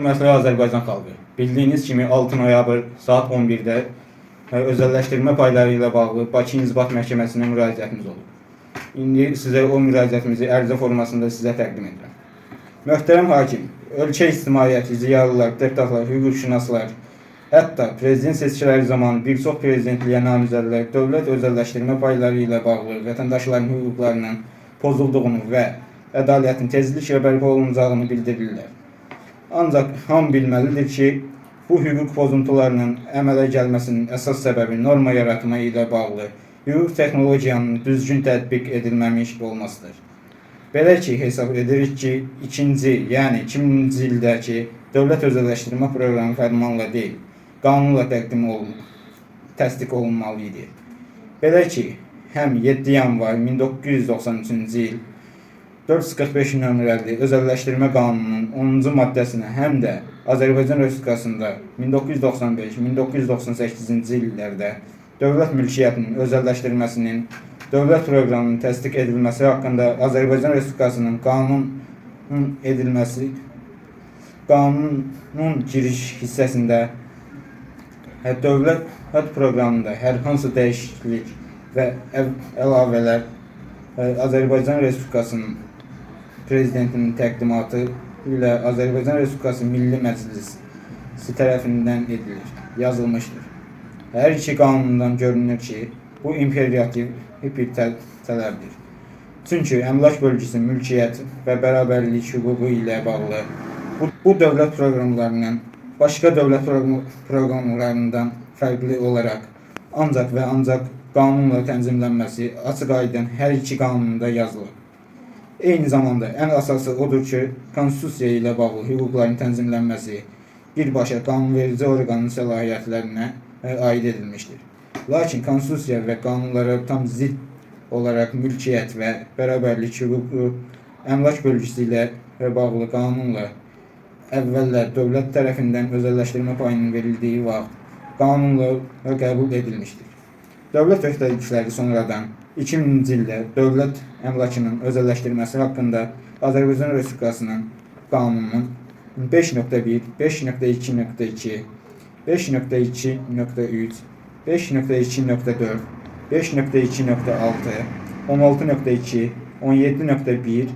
Hörmətli Azərbaycan xalqı, bildiyiniz kimi 6 noyabr saat 11-də ə, özəlləşdirmə payları ilə bağlı Bakı İnzibat Məhkəməsinə müraciətimiz olub. İndi sizə o müraciətimizi ərizə formasında sizə təqdim edirəm. Möhtərəm hakim, ölkə ictimaiyyəti, ziyalılar, deputatlar, hüquqşünaslar, hətta prezident seçkiləri zamanı bir çox prezidentliyə namizədlər dövlət özəlləşdirmə payları ilə bağlı vətəndaşların hüquqlarının pozulduğunu və ədalətin tezliklə bərpa olunacağını bildirirlər. Ancaq hamı bilməlidir ki, bu hüquq pozuntularının əmələ gəlməsinin əsas səbəbi norma yaratma ilə bağlı hüquq texnologiyanın düzgün tətbiq edilməmiş olmasıdır. Belə ki, hesab edirik ki, ikinci, yəni 2000-ci ildəki dövlət özəlləşdirmə proqramı fərmanla deyil, qanunla təqdim olunur, təsdiq olunmalı idi. Belə ki, həm 7 yanvar 1993-cü il 445 nömrəli özəlləşdirmə qanununun 10-cu maddəsinə həm də Azərbaycan Respublikasında 1995-1998-ci illərdə dövlət mülkiyyətinin özəlləşdirməsinin dövlət proqramının təsdiq edilməsi haqqında Azərbaycan Respublikasının qanun edilməsi qanunun giriş hissəsində dövlət proqramında hər hansı dəyişiklik və əlavələr ə, Azərbaycan Respublikasının prezidentinin təqdimatı ilə Azərbaycan Respublikası Milli Məclisi tərəfindən edilir, yazılmışdır. Hər iki qanundan görünür ki, bu imperativ bir tə- tələbdir. Çünki əmlak bölgüsü mülkiyyət və bərabərlik hüququ ilə bağlı bu, bu dövlət proqramlarının başqa dövlət proqram- proqramlarından fərqli olaraq ancaq və ancaq qanunla tənzimlənməsi açıq-aydın hər iki qanunda yazılır. Eyni zamanda ən əsası odur ki, konstitusiya ilə bağlı hüquqların tənzimlənməsi birbaşa qanunverici orqanın səlahiyyətlərinə aid edilmişdir. Lakin konstitusiya və qanunlara tam zidd olaraq mülkiyyət və bərabərlik hüququ əmlak bölgüsü ilə bağlı qanunla əvvəllər dövlət tərəfindən özəlləşdirmə payının verildiyi vaxt qanunla qəbul edilmişdir. Dövlət öhdəlikləri sonradan 2000-ci ildə dövlət əmlakının özəlləşdirməsi haqqında Azərbaycan Respublikasının qanununun 5.1, 5.2.2, 5.2.3, 5.2.4, 5.2.6, 16.2, 17.1,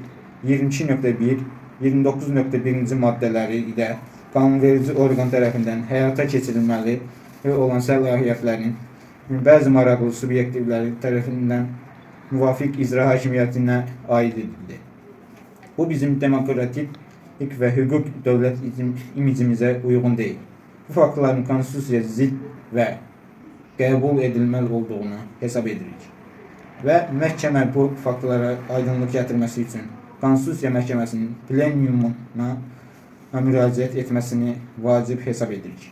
22.1, 29.1-ci maddələri ilə qanunverici orqan tərəfindən həyata keçirilməli olan səlahiyyətlərin bəzi maraqlı subyektivləri tərəfindən müvafiq icra hakimiyyətinə aid edildi. Bu bizim demokratik və hüquq dövlət im- imicimizə uyğun deyil. Bu faktların konstitusiyaya zidd və qəbul edilməli olduğunu hesab edirik. Və məhkəmə bu faktlara aydınlıq gətirməsi üçün Konstitusiya Məhkəməsinin plenumuna müraciət etməsini vacib hesab edirik.